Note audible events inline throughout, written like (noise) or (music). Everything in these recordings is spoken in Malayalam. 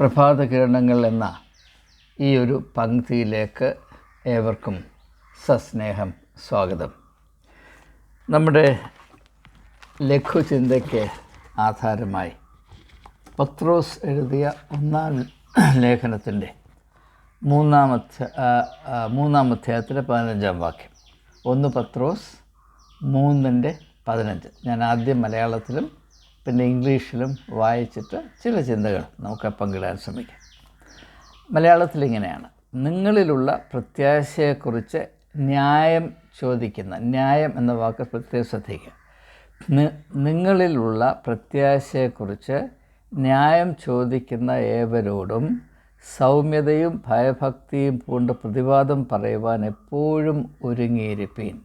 പ്രഭാത കിരണങ്ങൾ എന്ന ഈ ഒരു പങ്ക്തിയിലേക്ക് ഏവർക്കും സസ്നേഹം സ്വാഗതം. നമ്മുടെ ലഘുചിന്തയ്ക്ക് ആധാരമായി പത്രോസ് എഴുതിയ ഒന്നാം ലേഖനത്തിന്റെ മൂന്നാമത്തെ മൂന്നാം അധ്യായത്തിലെ പതിനഞ്ചാം വാക്യം. ഒന്ന് പത്രോസ് മൂന്നിന്റെ പതിനഞ്ച്. ഞാൻ ആദ്യം മലയാളത്തിലും പിന്നെ ഇംഗ്ലീഷിലും വായിച്ചിട്ട് ചില ചിന്തകൾ നമുക്ക് പങ്കിടാൻ ശ്രമിക്കാം. മലയാളത്തിൽ ഇങ്ങനെയാണ് നിങ്ങളിലുള്ള പ്രത്യാശയെക്കുറിച്ച് ന്യായം ചോദിക്കുന്ന ന്യായം എന്ന വാക്ക് പ്രത്യേകം ശ്രദ്ധിക്കുക. നിങ്ങളിലുള്ള പ്രത്യാശയെക്കുറിച്ച് ന്യായം ചോദിക്കുന്ന ഏവരോടും സൗമ്യതയും ഭയഭക്തിയും പൂണ്ട് പ്രതിവാദം പറയുവാൻ എപ്പോഴും ഒരുങ്ങിയിരിപ്പീൻ.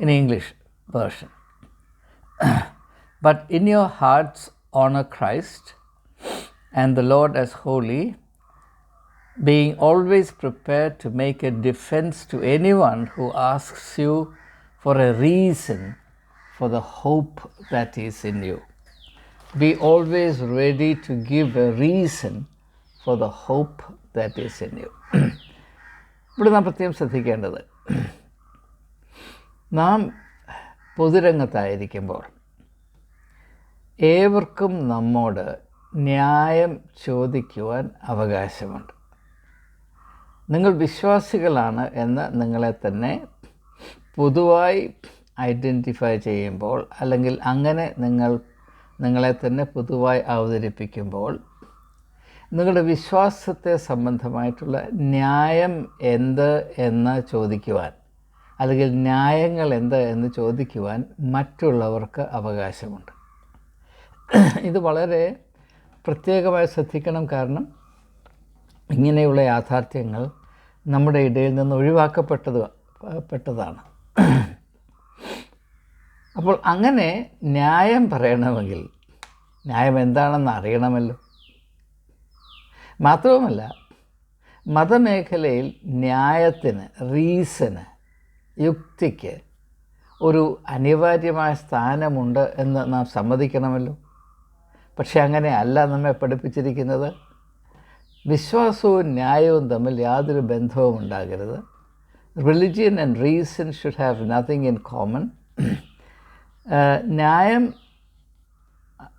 in English version. but in your hearts honor Christ and the Lord as holy, being always prepared to make a defense to anyone who asks you for a reason for the hope that is in you. Be always ready to give a reason for the hope that is in you. (clears throat) ഇവിടെ നാം പ്രത്യേകം ശ്രദ്ധിക്കേണ്ടത് (clears throat) നാം പൊതുരംഗത്തായിരിക്കുമ്പോൾ ഏവർക്കും നമ്മോട് ന്യായം ചോദിക്കുവാൻ അവകാശമുണ്ട്. നിങ്ങൾ വിശ്വാസികളാണ് എന്ന് നിങ്ങളെ തന്നെ പൊതുവായി ഐഡന്റിഫൈ ചെയ്യുമ്പോൾ അല്ലെങ്കിൽ അങ്ങനെ നിങ്ങൾ നിങ്ങളെ തന്നെ പൊതുവായി അവതരിപ്പിക്കുമ്പോൾ നിങ്ങളുടെ വിശ്വാസത്തെ സംബന്ധമായിട്ടുള്ള ന്യായം എന്ത് എന്ന് ചോദിക്കുവാൻ അല്ലെങ്കിൽ ന്യായങ്ങൾ എന്ത് എന്ന് ചോദിക്കുവാൻ മറ്റുള്ളവർക്ക് അവകാശമുണ്ട്. ഇത് വളരെ പ്രത്യേകമായി ശ്രദ്ധിക്കണം കാരണം ഇങ്ങനെയുള്ള യാഥാർത്ഥ്യങ്ങൾ നമ്മുടെ ഇടയിൽ നിന്ന് ഒഴിവാക്കപ്പെട്ടത് പെട്ടതാണ്. അപ്പോൾ അങ്ങനെ ന്യായം പറയണമെങ്കിൽ ന്യായം എന്താണെന്ന് അറിയണമല്ലോ. മാത്രവുമല്ല മതമേഖലയിൽ ന്യായത്തിന് റീസന് യുക്തിക്ക് ഒരു അനിവാര്യമായ സ്ഥാനമുണ്ട് എന്ന് നാം സമ്മതിക്കണമല്ലോ. പക്ഷെ അങ്ങനെ അല്ല നമ്മെ പഠിപ്പിച്ചിരിക്കുന്നത്. വിശ്വാസവും ന്യായവും തമ്മിൽ യാതൊരു ബന്ധവും ഉണ്ടാകരുത്. Religion and reason should have nothing in common ന്യായം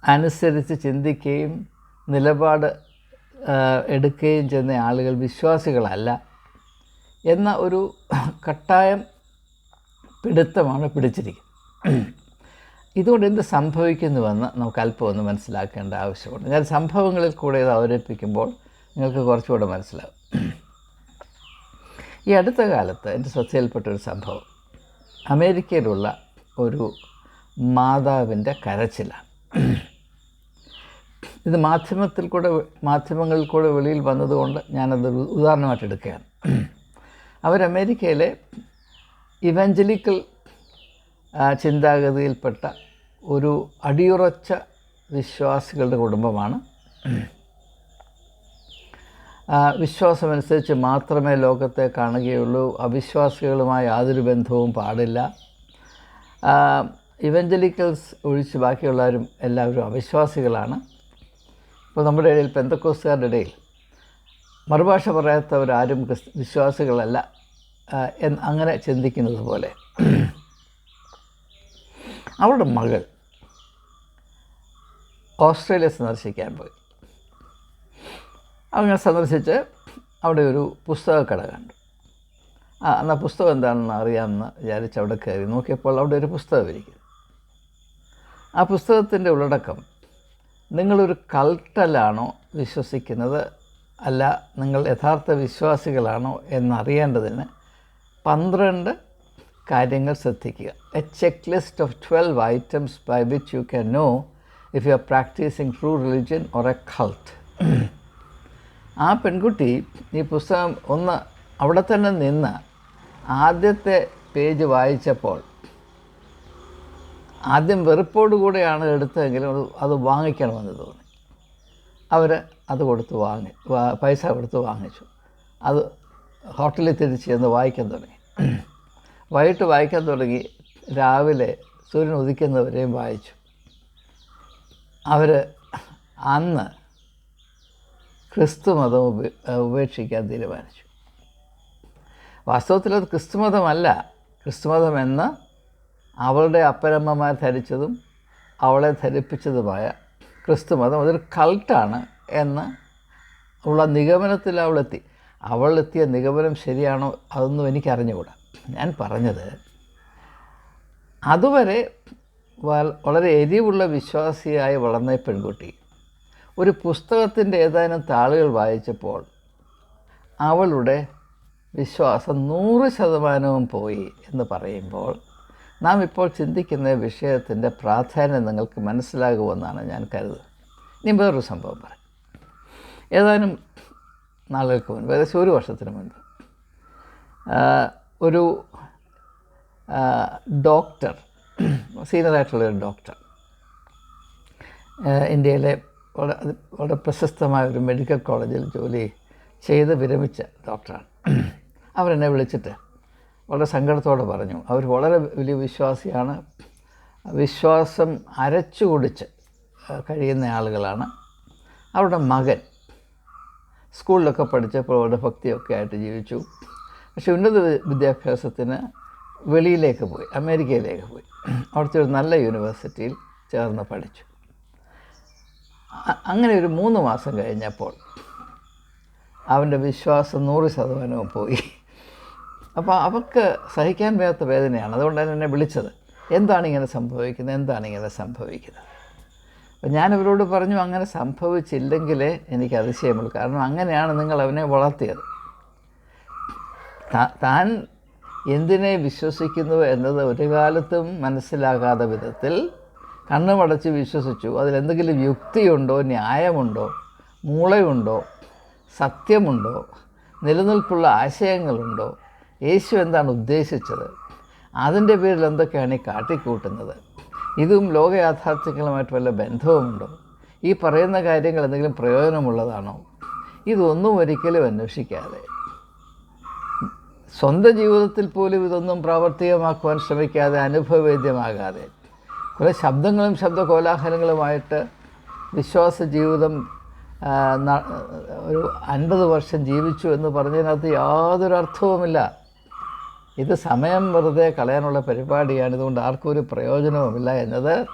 അനുസരിച്ച് ചിന്തിക്കുകയും നിലപാട് എടുക്കുകയും ചെയ്യുന്ന ആളുകൾ വിശ്വാസികളല്ല എന്ന ഒരു (clears throat) കട്ടായം പിടുത്തമാണ് പിടിച്ചിരിക്കുന്നത്. (clears throat) ഇതുകൊണ്ട് എന്ത് സംഭവിക്കുന്നുവെന്ന് നമുക്ക് അല്പം ഒന്ന് മനസ്സിലാക്കേണ്ട ആവശ്യമുണ്ട്. ഞാൻ സംഭവങ്ങളിൽ കൂടെ ഇത് അവതരിപ്പിക്കുമ്പോൾ നിങ്ങൾക്ക് കുറച്ചുകൂടെ മനസ്സിലാവും. ഈ അടുത്ത കാലത്ത് എന്റെ ശ്രദ്ധയിൽപ്പെട്ട ഒരു സംഭവം. അമേരിക്കയിലുള്ള ഒരു മാതാവിന്റെ കരച്ചിലാണ്. ഇത് മാധ്യമത്തിൽ കൂടെ മാധ്യമങ്ങളിൽ കൂടെ വെളിയിൽ വന്നതുകൊണ്ട് ഞാനത് ഉദാഹരണമായിട്ട് എടുക്കുകയാണ്. അവർ അമേരിക്കയിലെ ഇവഞ്ചലിക്കൽ ചിന്താഗതിയിൽപ്പെട്ട ഒരു അടിയുറച്ച വിശ്വാസികളുടെ കുടുംബമാണ്. വിശ്വാസമനുസരിച്ച് മാത്രമേ ലോകത്തെ കാണുകയുള്ളൂ. അവിശ്വാസികളുമായി യാതൊരു ബന്ധവും പാടില്ല. ഇവഞ്ചലിക്കൽസ് ഒഴിച്ച് ബാക്കിയുള്ളവരും എല്ലാവരും അവിശ്വാസികളാണ്. ഇപ്പോൾ നമ്മുടെ ഇടയിൽ പെന്തക്കോസ്തുകാരുടെ ഇടയിൽ മറുഭാഷ പറയാത്തവരാരും വിശ്വാസികളല്ല എന്ന് അങ്ങനെ ചിന്തിക്കുന്നത് പോലെ. അവളുടെ മകൾ ഓസ്ട്രേലിയ സന്ദർശിക്കാൻ പോയി. അങ്ങനെ സന്ദർശിച്ച് അവിടെ ഒരു പുസ്തകക്കട കണ്ടു. ആ എന്നാൽ പുസ്തകം എന്താണെന്ന് അറിയാമെന്ന് വിചാരിച്ച് അവിടെ കയറി നോക്കിയപ്പോൾ അവിടെ ഒരു പുസ്തകം ഇരിക്കുന്നു. ആ പുസ്തകത്തിന്റെ ഉള്ളടക്കം നിങ്ങളൊരു കൾട്ടലാണോ വിശ്വസിക്കുന്നത്? അല്ല നിങ്ങൾ യഥാർത്ഥ വിശ്വാസികളാണോ എന്നറിയേണ്ടതിന് പന്ത്രണ്ട് കാര്യങ്ങൾ ശ്രദ്ധിക്കുക. A check list of twelve items by which you can know if you are practising true religion or a cult ആ പെൺകുട്ടി ഈ പുസ്തകം ഒന്ന് അവിടെ തന്നെ നിന്ന് ആദ്യത്തെ പേജ് വായിച്ചപ്പോൾ ആദ്യം വെറുപ്പോടുകൂടെയാണ് എടുത്തതെങ്കിലും അത് വാങ്ങിക്കണമെന്ന് തോന്നി. അവർ അത് കൊടുത്ത് വാങ്ങി പൈസ കൊടുത്ത് വാങ്ങിച്ചു. അത് ഹോട്ടലിൽ തിരിച്ച് ചെന്ന് വായിക്കാൻ തുടങ്ങി. വൈകിട്ട് വായിക്കാൻ തുടങ്ങി രാവിലെ സൂര്യൻ ഉദിക്കുന്നവരെയും വായിച്ചു. അവർ അന്ന് ക്രിസ്തു മതം ഉപ ഉപേക്ഷിക്കാൻ തീരുമാനിച്ചു. വാസ്തവത്തിൽ അത് ക്രിസ്തുമതമല്ല. ക്രിസ്തുമതം മതമെന്ന് അവളുടെ അപ്പനമ്മമാർ ധരിച്ചതും അവളെ ധരിപ്പിച്ചതുമായ ക്രിസ്തുമതം അതൊരു കൾട്ടാണ് എന്ന് ഉള്ള നിഗമനത്തിൽ അവളെത്തി. അവളെത്തിയ നിഗമനം ശരിയാണോ അതൊന്നും എനിക്കറിഞ്ഞുകൂടാ. ഞാൻ പറഞ്ഞത്. അതുവരെ വളരെ എരിവുള്ള വിശ്വാസിയായി വളർന്ന പെൺകുട്ടി ഒരു പുസ്തകത്തിന്റെ ഏതാനും താളുകൾ വായിച്ചപ്പോൾ അവളുടെ വിശ്വാസം നൂറ് ശതമാനവും പോയി എന്ന് പറയുമ്പോൾ നാം ഇപ്പോൾ ചിന്തിക്കുന്ന വിഷയത്തിന്റെ പ്രാധാന്യം നിങ്ങൾക്ക് മനസ്സിലാകുമെന്നാണ് ഞാൻ കരുതുന്നത്. ഇനി വേറൊരു സംഭവം പറയാം. ഏതാനും നാളുകൾക്ക് മുൻപ് ഏകദേശം ഒരു വർഷത്തിന് മുൻപ് ഒരു ഡോക്ടർ സീനിയറായിട്ടുള്ള ഒരു ഡോക്ടർ ഇന്ത്യയിലെ വളരെ വളരെ പ്രശസ്തമായ ഒരു മെഡിക്കൽ കോളേജിൽ ജോലി ചെയ്ത് വിരമിച്ച ഡോക്ടറാണ് അവരെന്നെ വിളിച്ചിട്ട് വളരെ സങ്കടത്തോടെ പറഞ്ഞു. അവർ വളരെ വലിയ വിശ്വാസിയാണ്. വിശ്വാസം അരച്ചു കുടിച്ച് കഴിയുന്ന ആളുകളാണ്. അവരുടെ മകൻ സ്കൂളിലൊക്കെ പഠിച്ചപ്പോൾ അവരുടെ ഭക്തിയൊക്കെ ആയിട്ട് ജീവിച്ചു. പക്ഷേ ഉന്നത വിദ്യാഭ്യാസത്തിന് വെളിയിലേക്ക് പോയി അമേരിക്കയിലേക്ക് പോയി. അവിടുത്തെ ഒരു നല്ല യൂണിവേഴ്സിറ്റിയിൽ ചേർന്ന് പഠിച്ചു. അങ്ങനെ ഒരു മൂന്ന് മാസം കഴിഞ്ഞപ്പോൾ അവന്റെ വിശ്വാസം നൂറ് ശതമാനവും പോയി. അപ്പോൾ അവർക്ക് സഹിക്കാൻ വയ്യാത്ത വേദനയാണ്. അതുകൊണ്ടാണ് എന്നെ വിളിച്ചത്. എന്താണ് ഇങ്ങനെ സംഭവിക്കുന്നത്? എന്താണ് ഇങ്ങനെ സംഭവിക്കുന്നത്? അപ്പം ഞാൻ ഇവരോട് പറഞ്ഞു അങ്ങനെ സംഭവിച്ചില്ലെങ്കിലേ എനിക്ക് അതിശയമുള്ളൂ. കാരണം അങ്ങനെയാണ് നിങ്ങൾ അവനെ വളർത്തിയത്. താൻ എന്തിനെ വിശ്വസിക്കുന്നു എന്നത് ഒരു കാലത്തും മനസ്സിലാകാത്ത വിധത്തിൽ കണ്ണുമടച്ച് വിശ്വസിച്ചു. അതിലെന്തെങ്കിലും യുക്തിയുണ്ടോ ന്യായമുണ്ടോ മൂളയുണ്ടോ സത്യമുണ്ടോ നിലനിൽപ്പുള്ള ആശയങ്ങളുണ്ടോ യേശു എന്താണ് ഉദ്ദേശിച്ചത് അതിന്റെ പേരിൽ എന്തൊക്കെയാണ് ഈ കാട്ടിക്കൂട്ടുന്നത്? ഇതും ലോക യാഥാർത്ഥ്യങ്ങളുമായിട്ട് വല്ല ബന്ധവുമുണ്ടോ? ഈ പറയുന്ന കാര്യങ്ങൾ എന്തെങ്കിലും പ്രയോജനമുള്ളതാണോ? ഇതൊന്നും ഒരിക്കലും അന്വേഷിക്കാതെ. സ്വന്തം ജീവിതത്തിൽ പോലും ഇതൊന്നും പ്രാവർത്തികമാക്കുവാൻ ശ്രമിക്കാതെ അനുഭവവേദ്യമാകാതെ. കുറേ ശബ്ദങ്ങളും ശബ്ദ കോലാഹലങ്ങളുമായിട്ട് വിശ്വാസ ജീവിതം ഒരു അൻപത് വർഷം ജീവിച്ചു എന്ന് പറഞ്ഞതിനകത്ത് യാതൊരു അർത്ഥവുമില്ല. ഇത് സമയം വെറുതെ കളയാനുള്ള പരിപാടിയാണ്. ഇതുകൊണ്ട് ആർക്കും ഒരു പ്രയോജനവുമില്ല എന്നത്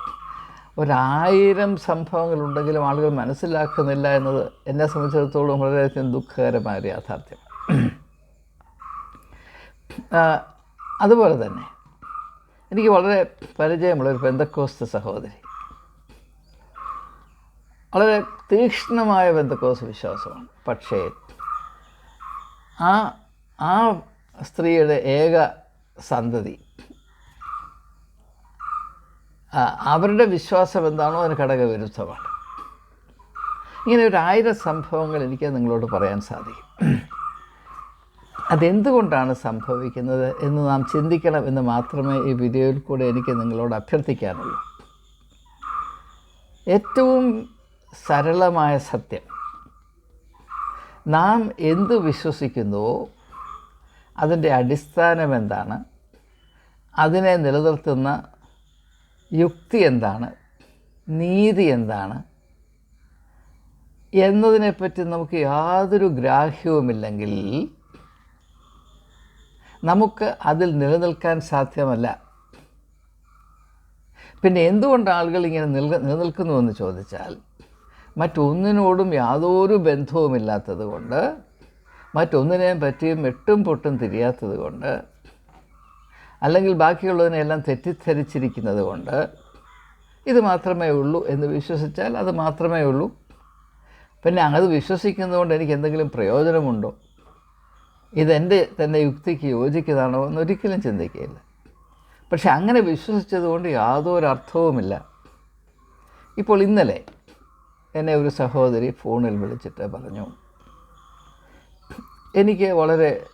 ഒരായിരം സംഭവങ്ങളുണ്ടെങ്കിലും ആളുകൾ മനസ്സിലാക്കുന്നില്ല എന്നത് എന്നെ സംബന്ധിച്ചിടത്തോളം വളരെയധികം ദുഃഖകരമായ ഒരു യാഥാർത്ഥ്യം. അതുപോലെ തന്നെ. എനിക്ക് വളരെ പരിചയമുള്ള ഒരു ബന്ധക്കോസ്ത സഹോദരി. വളരെ തീക്ഷ്ണമായ ബന്ധക്കോസ് വിശ്വാസമാണ്. പക്ഷേ ആ ആ സ്ത്രീയുടെ ഏക സന്തതി അവരുടെ വിശ്വാസം എന്താണോ അതിന് ഘടകവിരുദ്ധമാണ്. ഇങ്ങനെ ഒരു ആയിരം സംഭവങ്ങൾ എനിക്ക് നിങ്ങളോട് പറയാൻ സാധിക്കും. അതെന്തുകൊണ്ടാണ് സംഭവിക്കുന്നത് എന്ന് നാം ചിന്തിക്കണം എന്ന് മാത്രമേ ഈ വീഡിയോയിൽ കൂടെ എനിക്ക് നിങ്ങളോട് അഭ്യർത്ഥിക്കാനുള്ളൂ. ഏറ്റവും സരളമായ സത്യം. നാം എന്തു വിശ്വസിക്കുന്നുവോ അതിന്റെ അടിസ്ഥാനം എന്താണ് അതിനെ നിലനിർത്തുന്ന യുക്തി എന്താണ് നീതി എന്താണ് എന്നതിനെപ്പറ്റി നമുക്ക് യാതൊരു ഗ്രാഹ്യവുമില്ലെങ്കിൽ നമുക്ക് അതിൽ നിലനിൽക്കാൻ സാധ്യമല്ല. പിന്നെ എന്തുകൊണ്ട് ആളുകൾ ഇങ്ങനെ നിൽ നിലനിൽക്കുന്നുവെന്ന് ചോദിച്ചാൽ മറ്റൊന്നിനോടും യാതൊരു ബന്ധവുമില്ലാത്തത് കൊണ്ട് മറ്റൊന്നിനെയും പറ്റിയും എട്ടും പൊട്ടും തിരിയാത്തത് കൊണ്ട് അല്ലെങ്കിൽ ബാക്കിയുള്ളതിനെല്ലാം തെറ്റിദ്ധരിച്ചിരിക്കുന്നത് കൊണ്ട് ഇത് മാത്രമേ ഉള്ളൂ എന്ന് വിശ്വസിച്ചാൽ അത് മാത്രമേ ഉള്ളൂ. പിന്നെ അത് വിശ്വസിക്കുന്നതുകൊണ്ട് എനിക്ക് എന്തെങ്കിലും പ്രയോജനമുണ്ടോ? ഇതെന്റെ തന്നെ യുക്തിക്ക് യോജിക്കുന്നതാണോ എന്ന് ഒരിക്കലും ചിന്തിക്കുകയില്ല. പക്ഷെ അങ്ങനെ വിശ്വസിച്ചതുകൊണ്ട് യാതൊരു അർത്ഥവുമില്ല. ഇപ്പോൾ ഇന്നലെ എന്നെ ഒരു സഹോദരി ഫോണിൽ വിളിച്ചിട്ട് പറഞ്ഞു എനിക്ക് വളരെ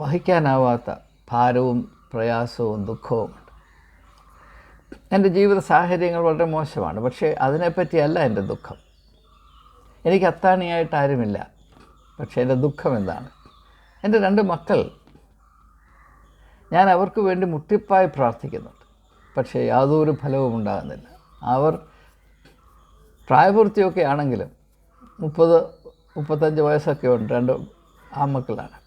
വഹിക്കാനാവാത്ത ഭാരവും പ്രയാസവും ദുഃഖവുമുണ്ട് എന്റെ ജീവിത സാഹചര്യങ്ങൾ വളരെ മോശമാണ് പക്ഷേ അതിനെപ്പറ്റിയല്ല എന്റെ ദുഃഖം. എനിക്ക് അത്താണിയായിട്ട് ആരുമില്ല പക്ഷേ എന്റെ ദുഃഖം എന്താണ്? എന്റെ രണ്ട് മക്കൾ ഞാൻ അവർക്ക് വേണ്ടി മുട്ടിപ്പായി പ്രാർത്ഥിക്കുന്നുണ്ട്. പക്ഷേ യാതൊരു ഫലവും ഉണ്ടാകുന്നില്ല. അവർ പ്രായപൂർത്തിയൊക്കെ ആണെങ്കിലും മുപ്പത് മുപ്പത്തഞ്ച് വയസ്സൊക്കെ ഉണ്ട് രണ്ട് ആ ആമക്കളാണ്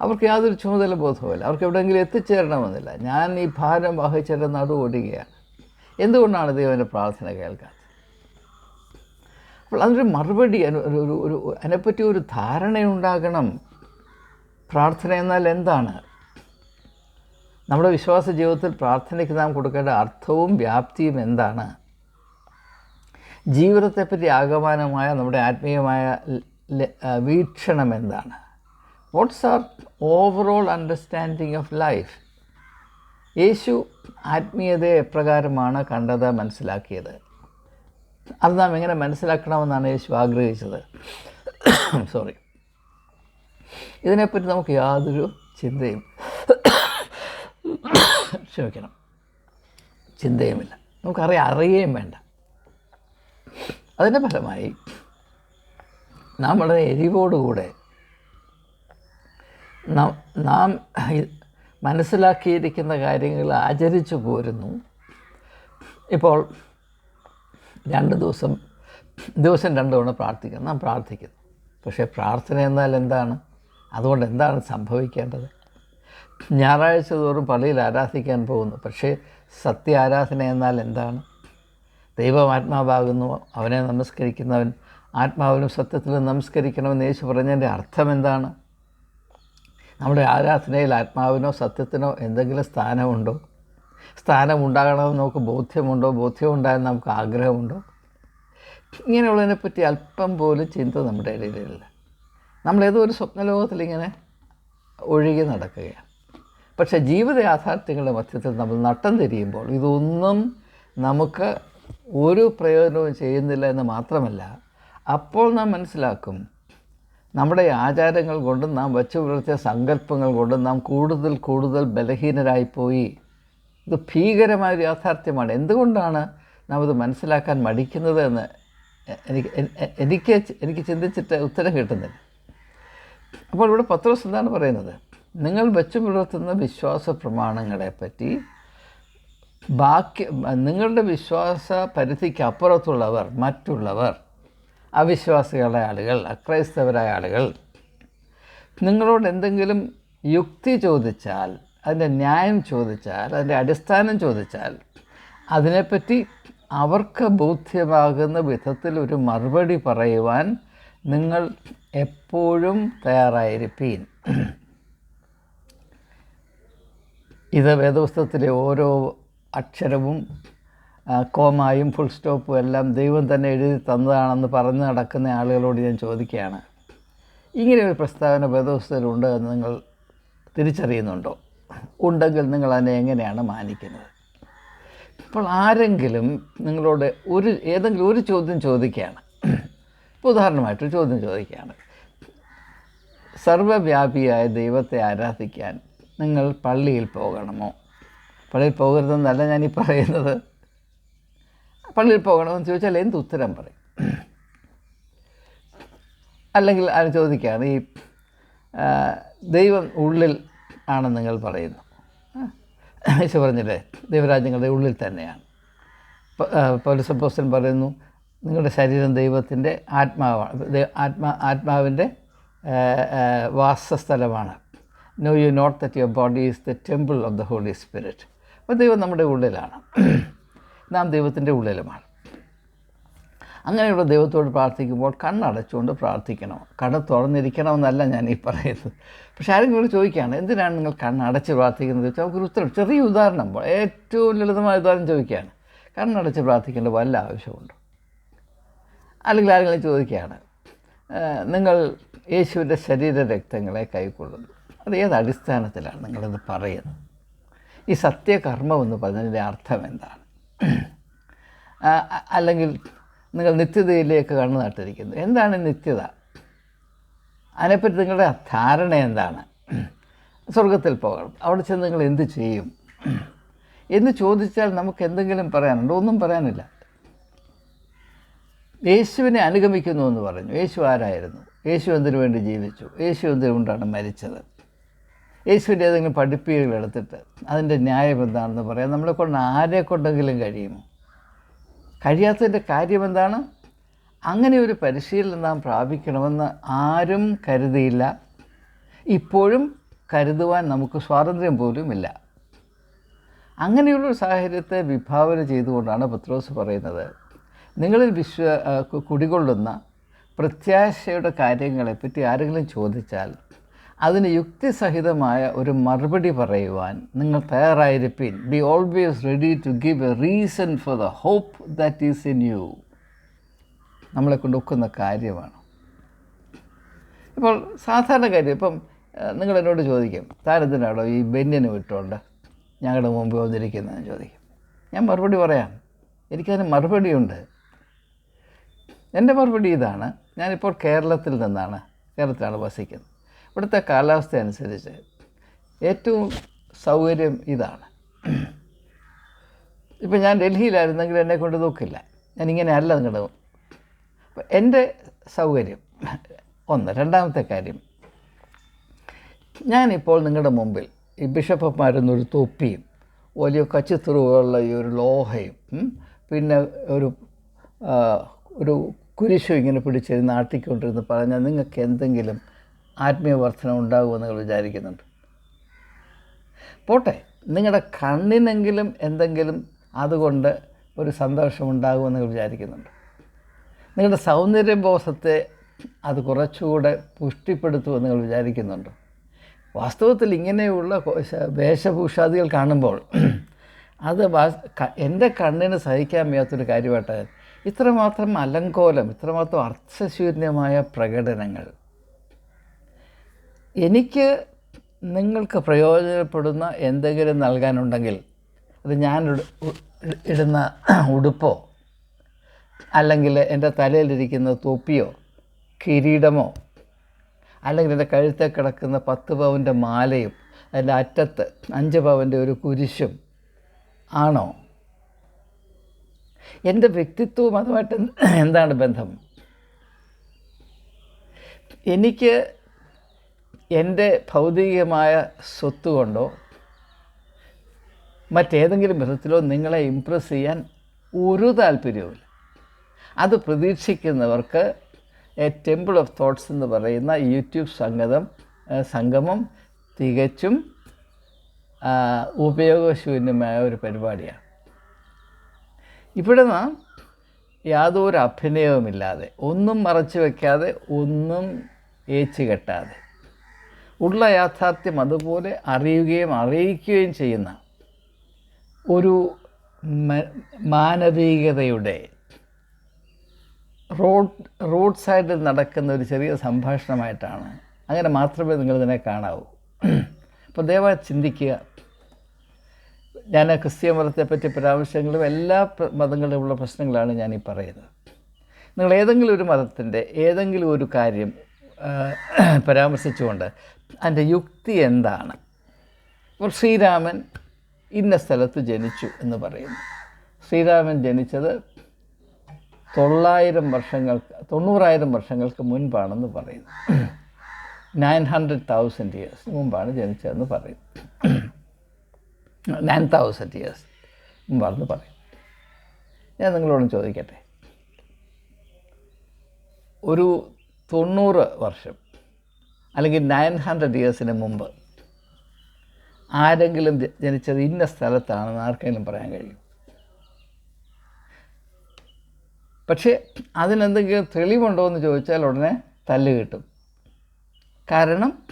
അവർക്ക് യാതൊരു ചുമതല ബോധവുമില്ല. അവർക്ക് എവിടെയെങ്കിലും എത്തിച്ചേരണമെന്നില്ല. ഞാൻ ഈ ഭാരം വഹിച്ചെന്റെ നടു ഓടുകയാണ്. എന്തുകൊണ്ടാണ് ദൈവന്റെ പ്രാർത്ഥന കേൾക്കാത്തത്? അപ്പോൾ അതിനൊരു മറുപടി ഒരു ഒരു അതിനെപ്പറ്റി ഒരു ധാരണയുണ്ടാകണം. പ്രാർത്ഥന എന്നാൽ എന്താണ്? നമ്മുടെ വിശ്വാസ ജീവിതത്തിൽ പ്രാർത്ഥനയ്ക്ക് നാം കൊടുക്കേണ്ട അർത്ഥവും വ്യാപ്തിയും എന്താണ്? ജീവിതത്തെപ്പറ്റി ആകമാനമായ നമ്മുടെ ആത്മീയമായ വീക്ഷണം എന്താണ്? What's our overall understanding of life Yesu ആത്മീയതയെ എപ്രകാരമാണ് കണ്ടത് മനസ്സിലാക്കിയത്? അത് നാം എങ്ങനെ മനസ്സിലാക്കണമെന്നാണ് യേശു ആഗ്രഹിച്ചത്. (coughs) സോറി ഇതിനെപ്പറ്റി നമുക്ക് യാതൊരു ചിന്തയും ക്ഷമിക്കണം. ചിന്തയുമില്ല. നമുക്കറിയാം അറിയുകയും വേണ്ട. അതിന്റെ ഫലമായി നാം വളരെ എരിവോടുകൂടെ നാം മനസ്സിലാക്കിയിരിക്കുന്ന കാര്യങ്ങൾ ആചരിച്ചു പോരുന്നു. ഇപ്പോൾ രണ്ട് ദിവസം ദിവസം രണ്ട് തവണ പ്രാർത്ഥിക്കുന്നു നാം പ്രാർത്ഥിക്കുന്നു. പക്ഷേ പ്രാർത്ഥന എന്നാൽ എന്താണ്? അതുകൊണ്ട് എന്താണ് സംഭവിക്കേണ്ടത്? ഞായറാഴ്ച തോറും പള്ളിയിൽ ആരാധിക്കാൻ പോകുന്നു. പക്ഷേ സത്യ ആരാധന എന്നാൽ എന്താണ്? ദൈവം ആത്മാവാകുന്നു അവനെ നമസ്കരിക്കുന്നവൻ. ആത്മാവിനും സത്യത്തിലും നമസ്കരിക്കണമെന്ന് യേശു പറഞ്ഞതിന്റെ അർത്ഥം എന്താണ്? നമ്മുടെ ആരാധനയിൽ ആത്മാവിനോ സത്യത്തിനോ എന്തെങ്കിലും സ്ഥാനമുണ്ടോ? സ്ഥാനമുണ്ടാകണമെന്ന് നമുക്ക് ബോധ്യമുണ്ടോ? ബോധ്യമുണ്ടാകാൻ നമുക്ക് ആഗ്രഹമുണ്ടോ? ഇങ്ങനെയുള്ളതിനെപ്പറ്റി അല്പം പോലും ചിന്ത നമ്മുടെ ഇടയിലില്ല. നമ്മളേതോ ഒരു സ്വപ്നലോകത്തിലിങ്ങനെ ഒഴുകി നടക്കുകയാണ്. പക്ഷേ ജീവിത യാഥാർത്ഥ്യങ്ങളുടെ മധ്യത്തിൽ നമ്മൾ നട്ടം തിരിയുമ്പോൾ ഇതൊന്നും നമുക്ക് ഒരു പ്രയോജനവും ചെയ്യുന്നില്ല എന്ന് മാത്രമല്ല അപ്പോൾ നാം മനസ്സിലാക്കും നമ്മുടെ ആചാരങ്ങൾ കൊണ്ടും നാം വച്ചു പുലർത്തിയ സങ്കല്പങ്ങൾ കൊണ്ടും നാം കൂടുതൽ കൂടുതൽ ബലഹീനരായിപ്പോയി ഇത് ഭീകരമായ ഒരു യാഥാർത്ഥ്യമാണ്. എന്തുകൊണ്ടാണ് നാം ഇത് മനസ്സിലാക്കാൻ മടിക്കുന്നത് എന്ന് എനിക്ക് എനിക്ക് എനിക്ക് ചിന്തിച്ചിട്ട് ഉത്തരം കിട്ടുന്നില്ല. അപ്പോൾ ഇവിടെ പത്രോസ് എന്താണ് പറയുന്നത്? നിങ്ങൾ വെച്ചു പുലർത്തുന്ന വിശ്വാസ പ്രമാണങ്ങളെപ്പറ്റി ബാക്കി നിങ്ങളുടെ വിശ്വാസ പരിധിക്ക് അപ്പുറത്തുള്ളവർ മറ്റുള്ളവർ അവിശ്വാസികളായ ആളുകൾ അക്രൈസ്തവരായ ആളുകൾ നിങ്ങളോട് എന്തെങ്കിലും യുക്തി ചോദിച്ചാൽ അതിന്റെ ന്യായം ചോദിച്ചാൽ അതിന്റെ അടിസ്ഥാനം ചോദിച്ചാൽ അതിനെപ്പറ്റി അവർക്ക് ബോധ്യമാകുന്ന വിധത്തിൽ ഒരു മറുപടി പറയുവാൻ നിങ്ങൾ എപ്പോഴും തയ്യാറായിരിപ്പീൻ. ഇത് വേദപുസ്തകത്തിലെ ഓരോ അക്ഷരവും കോമായും ഫുൾ സ്റ്റോപ്പും എല്ലാം ദൈവം തന്നെ എഴുതി തന്നതാണെന്ന് പറഞ്ഞ് നടക്കുന്ന ആളുകളോട് ഞാൻ ചോദിക്കുകയാണ്. ഇങ്ങനെ ഒരു പ്രസ്താവന വേദപുസ്തകത്തിലുണ്ട് എന്ന് നിങ്ങൾ തിരിച്ചറിയുന്നുണ്ടോ? ഉണ്ടെങ്കിൽ നിങ്ങൾ അതിനെ എങ്ങനെയാണ് മാനിക്കുന്നത്? ഇപ്പോൾ ആരെങ്കിലും നിങ്ങളോട് ഒരു ഏതെങ്കിലും ഒരു ചോദ്യം ചോദിക്കുകയാണ്. ഇപ്പോൾ ഉദാഹരണമായിട്ടൊരു ചോദ്യം ചോദിക്കുകയാണ്. സർവവ്യാപിയായ ദൈവത്തെ ആരാധിക്കാൻ നിങ്ങൾ പള്ളിയിൽ പോകണമോ? പള്ളിയിൽ പോകരുതെന്നല്ല ഞാൻ ഈ പറയുന്നത്. പള്ളിയിൽ പോകണമെന്ന് ചോദിച്ചാൽ എന്ത് ഉത്തരം പറയും? അല്ലെങ്കിൽ അത് ചോദിക്കുകയാണ് ഈ ദൈവം ഉള്ളിൽ ആണെന്ന് നിങ്ങൾ പറയുന്നു പറഞ്ഞില്ലേ ദൈവരാജ്യങ്ങളുടെ ഉള്ളിൽ തന്നെയാണ്. പൗരസപ്പോസ്റ്റൻ പറയുന്നു നിങ്ങളുടെ ശരീരം ദൈവത്തിന്റെ ആത്മാവാണ്. ആത്മാ ആത്മാവിന്റെ വാസസ്ഥലമാണ്. Know you not that your body is the temple of the Holy Spirit അപ്പോൾ ദൈവം നമ്മുടെ ഉള്ളിലാണ്. നാം ദൈവത്തിന്റെ ഉള്ളിലുമാണ്. അങ്ങനെയുള്ള ദൈവത്തോട് പ്രാർത്ഥിക്കുമ്പോൾ കണ്ണടച്ചുകൊണ്ട് പ്രാർത്ഥിക്കണം. കട തുറന്നിരിക്കണമെന്നല്ല ഞാൻ ഈ പറയുന്നത്. പക്ഷേ ആരെങ്കിലും ചോദിക്കുകയാണ് എന്തിനാണ് നിങ്ങൾ കണ്ണടച്ച് പ്രാർത്ഥിക്കുന്നത്? ചോദിച്ചാൽ നമുക്കൊരു ഉത്തരം ചെറിയ ഉദാഹരണം ഏറ്റവും ലളിതമായ ഉദാഹരണം ചോദിക്കുകയാണ്. കണ്ണടച്ച് പ്രാർത്ഥിക്കേണ്ട വല്ല ആവശ്യമുണ്ടോ? അല്ലെങ്കിൽ ആരെങ്കിലും ചോദിക്കുകയാണ് നിങ്ങൾ യേശുവിന്റെ ശരീര രക്തങ്ങളെ കൈക്കൊള്ളുന്നു. അത് ഏത് അടിസ്ഥാനത്തിലാണ് നിങ്ങളിത് പറയുന്നത്? ഈ സത്യകർമ്മം എന്ന് പറഞ്ഞതിന്റെ അർത്ഥം എന്താണ്? അല്ലെങ്കിൽ നിങ്ങൾ നിത്യതയിലേക്ക് കണ്ണു നട്ടിരിക്കുന്നു. എന്താണ് നിത്യത? അതിനെപ്പറ്റി നിങ്ങളുടെ ധാരണ എന്താണ്? സ്വർഗത്തിൽ പോകണം. അവിടെ ചെന്ന് നിങ്ങൾ എന്ത് ചെയ്യും? എന്ന് ചോദിച്ചാൽ നമുക്ക് എന്തെങ്കിലും പറയാനുണ്ടോ. ഒന്നും പറയാനില്ല. യേശുവിനെ അനുഗമിക്കുന്നു എന്ന് പറഞ്ഞു. യേശു ആരായിരുന്നു? യേശു എന്തിനു വേണ്ടി ജീവിച്ചു? യേശു എന്തുകൊണ്ടാണ് മരിച്ചത്? യേശുവിന്റെ ഏതെങ്കിലും പഠിപ്പികൾ എടുത്തിട്ട് അതിന്റെ ന്യായം എന്താണെന്ന് പറയാം നമ്മളെ കൊണ്ട് ആരെ കൊണ്ടെങ്കിലും കഴിയുമോ? കഴിയാത്തതിന്റെ കാര്യം എന്താണ്? അങ്ങനെ ഒരു പരിശീലനം നാം പ്രാപിക്കണമെന്ന് ആരും കരുതിയില്ല. ഇപ്പോഴും കരുതുവാൻ നമുക്ക് സ്വാതന്ത്ര്യം പോലുമില്ല. അങ്ങനെയുള്ളൊരു സാഹചര്യത്തെ വിഭാവന ചെയ്തുകൊണ്ടാണ് പത്രോസ് പറയുന്നത്. നിങ്ങളിൽ വിശ്വ കുടികൊള്ളുന്ന പ്രത്യാശയുടെ കാര്യങ്ങളെപ്പറ്റി ആരെങ്കിലും ചോദിച്ചാൽ അതിന് യുക്തിസഹിതമായ ഒരു മറുപടി പറയുവാൻ നിങ്ങൾ തയ്യാറായിരിപ്പിൻ. Be always ready to give a reason for the hope that is in you നമ്മളെ കൊണ്ട് ഒക്കുന്ന കാര്യമാണ്. ഇപ്പോൾ സാധാരണ കാര്യം ഇപ്പം നിങ്ങൾ എന്നോട് ചോദിക്കും താരത്തിനാണോ ഈ ബെന്നിന് വിട്ടുകൊണ്ട് ഞങ്ങളുടെ മുമ്പ് വന്നിരിക്കുന്നതെന്ന് ചോദിക്കും? ഞാൻ മറുപടി പറയാം. എനിക്കതിന് മറുപടിയുണ്ട്. എന്റെ മറുപടി ഇതാണ്. ഞാനിപ്പോൾ കേരളത്തിൽ നിന്നാണ് കേരളത്തിലാണ് വസിക്കുന്നത്. ഇവിടുത്തെ കാലാവസ്ഥ അനുസരിച്ച് ഏറ്റവും സൗകര്യം ഇതാണ്. ഇപ്പം ഞാൻ ഡൽഹിയിലായിരുന്നെങ്കിൽ എന്നെ കൊണ്ട് നോക്കില്ല. ഞാനിങ്ങനെ അല്ല നിങ്ങളുടെ അപ്പം എന്റെ സൗകര്യം ഒന്ന്. രണ്ടാമത്തെ കാര്യം ഞാനിപ്പോൾ നിങ്ങളുടെ മുമ്പിൽ ഈ ബിഷപ്പന്മാരെന്നൊരു തൊപ്പിയും വലിയ കച്ചിത്തുറുകളുള്ള ഈ ഒരു ലോഹയും പിന്നെ ഒരു ഒരു കുരിശും ഇങ്ങനെ പിടിച്ചിരുന്ന് ആട്ടിക്കൊണ്ടിരുന്ന് പറഞ്ഞാൽ നിങ്ങൾക്ക് എന്തെങ്കിലും ആത്മീയ വർധന ഉണ്ടാകുമെന്ന് നിങ്ങൾ വിചാരിക്കുന്നുണ്ട്. പോട്ടെ നിങ്ങളുടെ കണ്ണിനെങ്കിലും എന്തെങ്കിലും അതുകൊണ്ട് ഒരു സന്തോഷം ഉണ്ടാകുമെന്ന് നിങ്ങൾ വിചാരിക്കുന്നുണ്ട്. നിങ്ങളുടെ സൗന്ദര്യബോധത്തെ അത് കുറച്ചുകൂടെ പുഷ്ടിപ്പെടുത്തുമെന്ന് നിങ്ങൾ വിചാരിക്കുന്നുണ്ട്. വാസ്തവത്തിൽ ഇങ്ങനെയുള്ള വേഷഭൂഷാദികൾ കാണുമ്പോൾ അത് എന്റെ കണ്ണിന് സഹിക്കാൻ വയ്യാത്തൊരു കാര്യമായിട്ട് ഇത്രമാത്രം അലങ്കോലം ഇത്രമാത്രം അർത്ഥശൂന്യമായ പ്രകടനങ്ങൾ. എനിക്ക് നിങ്ങൾക്ക് പ്രയോജനപ്പെടുന്ന എന്തെങ്കിലും നൽകാനുണ്ടെങ്കിൽ അത് ഞാൻ ഇട- ഇടുന്ന ഉടുപ്പോ അല്ലെങ്കിൽ എന്റെ തലയിലിരിക്കുന്ന തൊപ്പിയോ കിരീടമോ അല്ലെങ്കിൽ എന്റെ കഴുത്തെ കിടക്കുന്ന പത്ത് പവന്റെ മാലയും അതിന്റെ അറ്റത്ത് അഞ്ച് പവന്റെ ഒരു കുരിശും ആണോ? എന്റെ വ്യക്തിത്വവും അതുമായിട്ട് എന്താണ് ബന്ധം? എനിക്ക് എന്റെ ഭൗതികമായ സ്വത്ത് കൊണ്ടോ മറ്റേതെങ്കിലും വിധത്തിലോ നിങ്ങളെ ഇമ്പ്രസ് ചെയ്യാൻ ഒരു താല്പര്യവുമില്ല. അത് പ്രതീക്ഷിക്കുന്നവർക്ക് എ ടെമ്പിൾ ഓഫ് തോട്ട്സ് എന്ന് പറയുന്ന യൂട്യൂബ് സംഗതം സംഗമം തികച്ചും ഉപയോഗശൂന്യമായ ഒരു പരിപാടിയാണ്. ഇവിടെ നാം യാതൊരു അഭിനയവുമില്ലാതെ ഒന്നും മറച്ചു വയ്ക്കാതെ ഒന്നും ഏച്ചു കെട്ടാതെ ഉള്ള യാഥാർത്ഥ്യം അതുപോലെ അറിയുകയും അറിയിക്കുകയും ചെയ്യുന്ന ഒരു മാനവികതയുടെ റോഡ് റോഡ് സൈഡിൽ നടക്കുന്ന ഒരു ചെറിയ സംഭാഷണമായിട്ടാണ്. അങ്ങനെ മാത്രമേ നിങ്ങളിതിനെ കാണാവൂ. (clears throat) അപ്പോൾ ദയവായി ചിന്തിക്കുക. ഞാൻ ക്രിസ്ത്യ മതത്തെപ്പറ്റി പരാമർശങ്ങളും എല്ലാ മതങ്ങളിലുമുള്ള പ്രശ്നങ്ങളാണ് ഞാൻ ഈ പറയുന്നത്. നിങ്ങൾ ഏതെങ്കിലും ഒരു മതത്തിന്റെ ഏതെങ്കിലും ഒരു കാര്യം (clears throat) പരാമർശിച്ചുകൊണ്ട് അതിന്റെ യുക്തി എന്താണ്? ഇപ്പോൾ ശ്രീരാമൻ ഇന്ന സ്ഥലത്ത് ജനിച്ചു എന്ന് പറയുന്നു. ശ്രീരാമൻ ജനിച്ചത് തൊള്ളായിരം വർഷങ്ങൾക്ക് തൊണ്ണൂറായിരം വർഷങ്ങൾക്ക് മുൻപാണെന്ന് പറയുന്നു. (clears throat) നയൻ ഹൺഡ്രഡ് തൗസൻഡ് ഇയേഴ്സ് മുമ്പാണ് ജനിച്ചതെന്ന് പറയുന്നു. (clears throat) നയൻ തൗസൻഡ് ഇയേഴ്സ് മുമ്പാണെന്ന് പറയും. ഞാൻ നിങ്ങളോട് ചോദിക്കട്ടെ? ഒരു തൊണ്ണൂറ് വർഷം അല്ലെങ്കിൽ നയൻ ഹൺഡ്രഡ് ഇയേഴ്സിന് മുമ്പ് ആരെങ്കിലും ജനിച്ചത് ഇന്ന സ്ഥലത്താണെന്ന് ആർക്കെങ്കിലും പറയാൻ കഴിയും? പക്ഷേ അതിനെന്തെങ്കിലും തെളിവുണ്ടോ എന്ന് ചോദിച്ചാൽ ഉടനെ തല്ല് കിട്ടും. കാരണം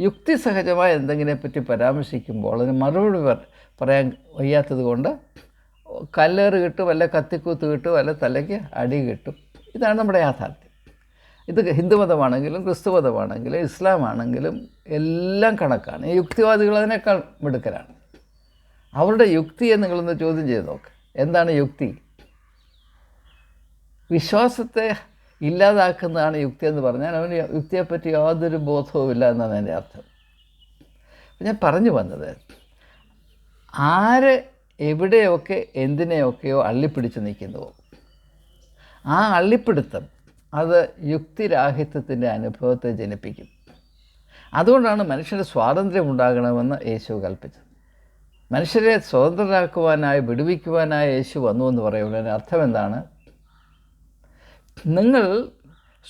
യുക്തിസഹജമായ എന്തെങ്കിലും പറ്റി പരാമർശിക്കുമ്പോൾ അതിന് മറുപടി പറ- പറയാൻ വയ്യാത്തത് കൊണ്ട് കല്ലേറ് കിട്ടും അല്ല കത്തിക്കൂത്ത് കിട്ടും അല്ല തലയ്ക്ക് അടി കിട്ടും. ഇതാണ് നമ്മുടെ യാഥാർത്ഥ്യം. ഇത് ഹിന്ദുമതമാണെങ്കിലും ക്രിസ്തുമതമാണെങ്കിലും ഇസ്ലാം ആണെങ്കിലും എല്ലാം കണക്കാണ്. ഈ യുക്തിവാദികൾ അതിനേക്കാൾ മിടുക്കരാണ്. അവരുടെ യുക്തിയെ നിങ്ങളൊന്ന് ചോദ്യം ചെയ്ത് നോക്ക്. എന്താണ് യുക്തി? വിശ്വാസത്തെ ഇല്ലാതാക്കുന്നതാണ് യുക്തി എന്ന് പറഞ്ഞാൽ അവന് യുക്തിയെപ്പറ്റി യാതൊരു ബോധവുമില്ല എന്നാണ് എന്റെ അർത്ഥം. ഞാൻ പറഞ്ഞു വന്നത് ആര് എവിടെയൊക്കെ എന്തിനെയൊക്കെയോ അള്ളിപ്പിടിച്ച് നിൽക്കുന്നുവോ ആ അള്ളിപ്പിടുത്തം അത് യുക്തിരാഹിത്യത്തിന്റെ അനുഭവത്തെ ജനിപ്പിക്കും. അതുകൊണ്ടാണ് മനുഷ്യന് സ്വാതന്ത്ര്യം ഉണ്ടാകണമെന്ന് യേശു കൽപ്പിച്ചത്. മനുഷ്യരെ സ്വതന്ത്രരാക്കുവാനായി വിടുവിക്കുവാനായി യേശു വന്നു എന്ന് പറയുമ്പോൾ അർത്ഥം എന്താണ് നിങ്ങൾ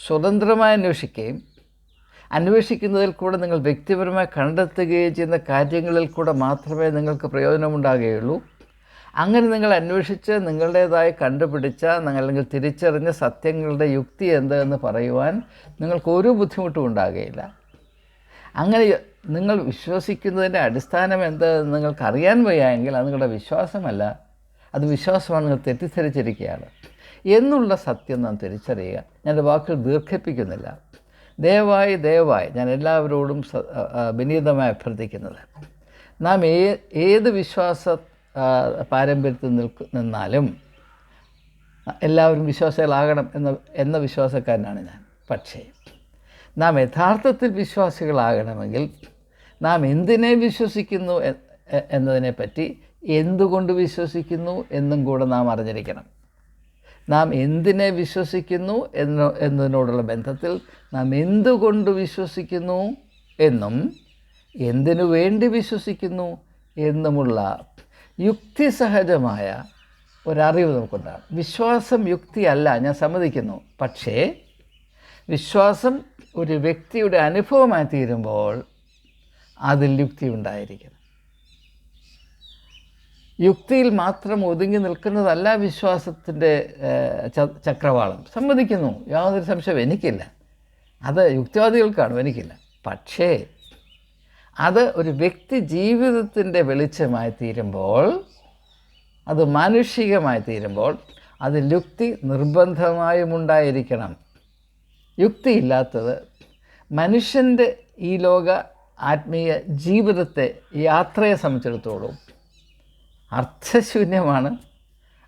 സ്വതന്ത്രമായി അന്വേഷിക്കുകയും അന്വേഷിക്കുന്നതിൽ കൂടെ നിങ്ങൾ വ്യക്തിപരമായി കണ്ടെത്തുകയും ചെയ്യുന്ന കാര്യങ്ങളിൽ കൂടെ മാത്രമേ നിങ്ങൾക്ക് പ്രയോജനമുണ്ടാകുകയുള്ളൂ. അങ്ങനെ നിങ്ങൾ അന്വേഷിച്ച് നിങ്ങളുടേതായി കണ്ടുപിടിച്ച അല്ലെങ്കിൽ തിരിച്ചറിഞ്ഞ സത്യങ്ങളുടെ യുക്തി എന്ത് എന്ന് പറയുവാൻ നിങ്ങൾക്ക് ഒരു ബുദ്ധിമുട്ടും ഉണ്ടാകുകയില്ല. അങ്ങനെ നിങ്ങൾ വിശ്വസിക്കുന്നതിന്റെ അടിസ്ഥാനം എന്ത് നിങ്ങൾക്കറിയാൻ വയ്യായെങ്കിൽ അത് നിങ്ങളുടെ വിശ്വാസമല്ല. അത് വിശ്വാസമാണ് നിങ്ങൾ തെറ്റിദ്ധരിച്ചിരിക്കുകയാണ്. എന്നുള്ള സത്യം നാം തിരിച്ചറിയുക. ഞാൻ വാക്കുകൾ ദീർഘിപ്പിക്കുന്നില്ല. ദയവായി ദയവായി ഞാൻ എല്ലാവരോടും വിനീതമായി അഭ്യർത്ഥിക്കുന്നത്. നാം ഏ ഏത് വിശ്വാസ പാരമ്പര്യത്തിൽ നിൽക്ക് നിന്നാലും എല്ലാവരും വിശ്വാസികളാകണം എന്ന എന്ന വിശ്വാസക്കാരനാണ് ഞാൻ. പക്ഷേ നാം യഥാർത്ഥത്തിൽ വിശ്വാസികളാകണമെങ്കിൽ നാം എന്തിനെ വിശ്വസിക്കുന്നു എന്നതിനെ പറ്റി എന്നതിനെപ്പറ്റി എന്തുകൊണ്ട് വിശ്വസിക്കുന്നു എന്നും കൂടെ നാം അറിഞ്ഞിരിക്കണം. നാം എന്തിനെ വിശ്വസിക്കുന്നു എന്ന എന്നതിനോടുള്ള ബന്ധത്തിൽ നാം എന്തുകൊണ്ട് വിശ്വസിക്കുന്നു എന്നും എന്തിനു വേണ്ടി വിശ്വസിക്കുന്നു എന്നുമുള്ള യുക്തിസഹജമായ ഒരറിവ് നമുക്കുണ്ടാകും വിശ്വാസം യുക്തിയല്ല ഞാൻ സമ്മതിക്കുന്നു. പക്ഷേ വിശ്വാസം ഒരു വ്യക്തിയുടെ അനുഭവമായി തീരുമ്പോൾ അതിൽ യുക്തി ഉണ്ടായിരിക്കണം. യുക്തിയിൽ മാത്രം ഒതുങ്ങി നിൽക്കുന്നതല്ല വിശ്വാസത്തിന്റെ ചക്രവാളം. സമ്മതിക്കുന്നു. യാതൊരു സംശയവും എനിക്കില്ല. അത് യുക്തിവാദികൾക്കാണ് എനിക്കില്ല. പക്ഷേ അത് ഒരു വ്യക്തി ജീവിതത്തിന്റെ വെളിച്ചമായി തീരുമ്പോൾ അത് മാനുഷികമായി തീരുമ്പോൾ അത് യുക്തി നിർബന്ധമായും ഉണ്ടായിരിക്കണം. യുക്തിയില്ലാത്തത് മനുഷ്യന്റെ ഈ ലോക ആത്മീയ ജീവിതത്തെ യാത്രയെ സംബന്ധിച്ചിടത്തോളം അർത്ഥശൂന്യമാണ്.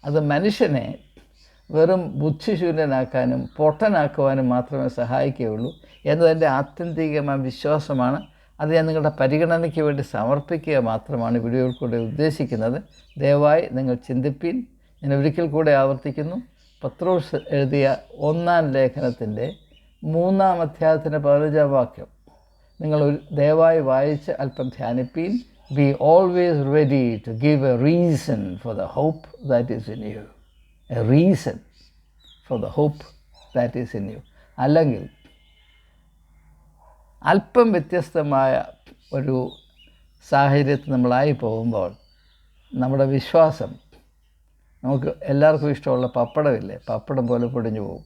അത് മനുഷ്യനെ വെറും ബുദ്ധിശൂന്യനാക്കാനും പൊട്ടനാക്കുവാനും മാത്രമേ സഹായിക്കുകയുള്ളൂ എന്നതെന്റെ ആത്യന്തികമായ വിശ്വാസമാണ്. അത് ഞാൻ നിങ്ങളുടെ പരിഗണനയ്ക്ക് വേണ്ടി സമർപ്പിക്കുക മാത്രമാണ് വീഡിയോയിൽ ഉദ്ദേശിക്കുന്നത്. ദയവായി നിങ്ങൾ ചിന്തിപ്പീൻ. ഞാൻ ഒരിക്കൽ കൂടെ ആവർത്തിക്കുന്നു. പത്രോസ് എഴുതിയ ഒന്നാം ലേഖനത്തിന്റെ മൂന്നാം അധ്യായത്തിന്റെ പതിനഞ്ചാം വാക്യം. നിങ്ങൾ ദയവായി വായിച്ച് അല്പം ധ്യാനിപ്പീൻ. Be always ready to give a reason for the hope that is in you. A reason for the hope that is in you. അല്ലെങ്കിൽ അല്പം വ്യത്യസ്തമായ ഒരു സാഹചര്യത്തിൽ നമ്മളായി പോകുമ്പോൾ നമ്മുടെ വിശ്വാസം നമുക്ക് എല്ലാവർക്കും ഇഷ്ടമുള്ള പപ്പടമില്ലേ പപ്പടം പോലെ പൊടിഞ്ഞു പോകും